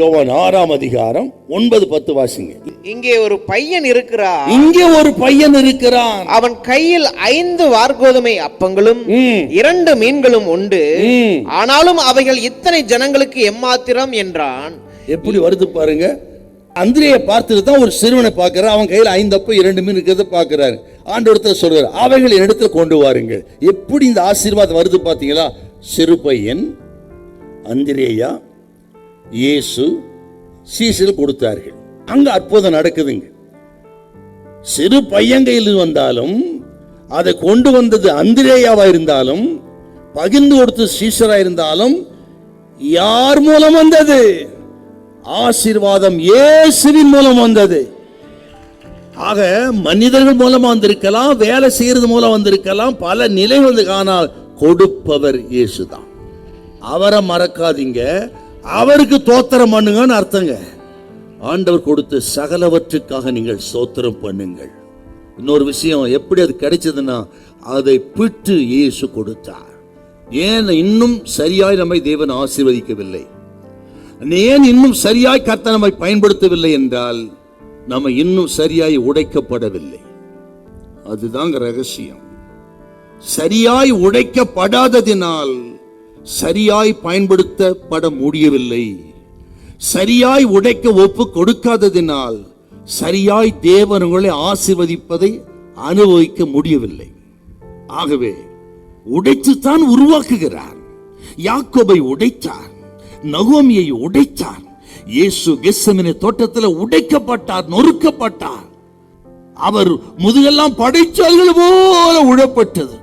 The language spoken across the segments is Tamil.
யோவான் ஆறாம் அதிகாரம் ஒன்பது பத்து வாசிங்க. இங்கே ஒரு பையன் இருக்கிறார் இங்கே ஒரு பையன் இருக்கிறான். அவன் கையில் ஐந்து வார்கோதுமை அப்பங்களும். இரண்டு மீன்களும் உண்டு. ஆனாலும் அவைகள் இத்தனை ஜனங்களுக்கு எம்மாத்திரம் என்றான். எப்படி வருது பாருங்க. அந்திரைய பார்த்துட்டு தான் ஒரு சிறுவனை பார்க்கிறார் அவன் கையில் ஐந்து அப்ப இரண்டு மீன் இருக்கிறத பார்க்கிறாரு. ஆண்டவரத்தில் சொல்றாரு அவைகள் இடத்துல கொண்டு வாருங்கள். எப்படி இந்த ஆசீர்வாதம் வருது பார்த்தீங்களா சிறு பையன் அந்திரேயா இயேசு சீசில் கொடுத்தார்கள். அங்க அற்புதம் நடக்குதுங்க. சிறு பையன் கையில் வந்தாலும் அதை கொண்டு வந்தது அந்திரேயாவா இருந்தாலும் பகிர்ந்து கொடுத்து சீசரா இருந்தாலும் யார் மூலம் வந்தது? ஆசீர்வாதம் இயேசுவின் மூலம் வந்தது. ஆக மனிதர்கள் மூலமா வந்திருக்கலாம் வேலை செய்யறது மூலம் வந்திருக்கலாம் பல நிலை வந்து ஆனால் கொடுப்பவர் இயேசுதான். அவரை மறக்காதீங்க. அவருக்கு தோத்திரம் பண்ணுங்கன்னு அர்த்தங்க. ஆண்டவர் கொடுத்து சகலவற்றுக்காக நீங்கள் சோத்திரம் பண்ணுங்கள். இன்னொரு விஷயம் எப்படி அது கிடைச்சதுன்னா அதை பிட்டு இயேசு கொடுத்தார். ஏன் இன்னும் சரியாய் நம்மை தேவன் ஆசீர்வதிக்கவில்லை? ஏன் இன்னும் சரியாய் கர்த்தர் நம்மை பயன்படுத்தவில்லை என்றால் நம்ம இன்னும் சரியாய் உடைக்கப்படவில்லை. அதுதாங்க ரகசியம். சரியாய் உடைக்கப்படாததினால் சரியாய் பயன்படுத்தப்பட முடியவில்லை சரியாய் உடைக்க ஒப்பு கொடுக்காததினால் சரியாய் தேவன் உங்களை அனுபவிக்க முடியவில்லை. ஆகவே உடைத்துத்தான் உருவாக்குகிறார். யாக்கோபை உடைத்தார் நகோமியை உடைத்தார் இயேசு கெஸ்ஸமனே தோட்டத்தில் உடைக்கப்பட்டார் நொறுக்கப்பட்டார். அவர் முதுகெல்லாம் படைச்சால்கள் போல உழப்பட்டது.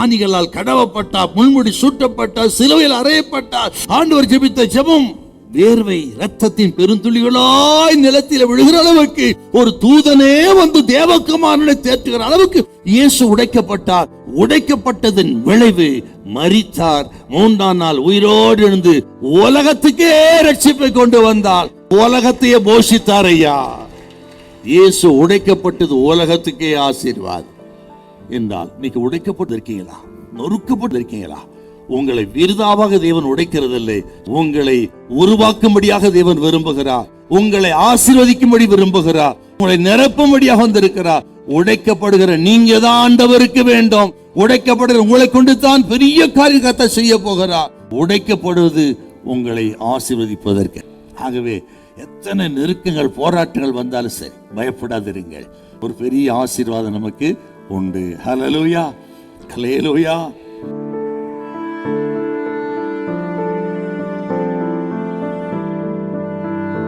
ஆணிகளால் கடவப்பட்டார் முள்முடி சூட்டப்பட்டார் சிலுவையில் அறையப்பட்டார். ஆண்டவர் ஜெபித்த ஜெபம் வேர்வை ரத்தத்தின் பெருந்துளிகளாய் நிலத்தில் விழுகிற அளவுக்கு ஒரு தூதனே வந்து தேவக்குமாரனை தேற்றுகிற அளவுக்கு இயேசு உடைக்கப்பட்டார். உடைக்கப்பட்டதன் விளைவு மறித்தார் மூன்றாம் நாள் உயிரோடு எழுந்து உலகத்துக்கே ரட்சிப்பை கொண்டு வந்தார். உலகத்தையே போஷித்தார் ஐயா. இயேசு உடைக்கப்பட்டது உலகத்துக்கே ஆசீர்வாதம் என்றால் இன்னைக்கு உடைக்கப்பட்டு இருக்கீங்களா நொறுக்கப்பட்டு இருக்கீங்களா உங்களை விருதாவாக தேவன் உடைக்கிறதில்லை. உங்களை உருவாக்கும்படியாக தேவன் விரும்புகிறார். உங்களை ஆசீர்வதிக்கும்படி விரும்புகிறார். உங்களை நிரப்பும்படியாக வந்திருக்கிறார். உடைக்கப்படுகிற நீங்க தான் ஆண்டவருக்கு வேண்டும். உடைக்கப்படுகிற உங்களை கொண்டு தான் பெரிய காரியத்தை செய்ய போகிறார். உடைக்கப்படுவது உங்களை ஆசீர்வதிப்பதற்கு. ஆகவே எத்தனை நெருக்கங்கள் போராட்டங்கள் வந்தாலும் சரி பயப்படாதிருங்கள். ஒரு பெரிய ஆசீர்வாதம் நமக்கு உண்டு. ஹலலூயா ஹலேலூயா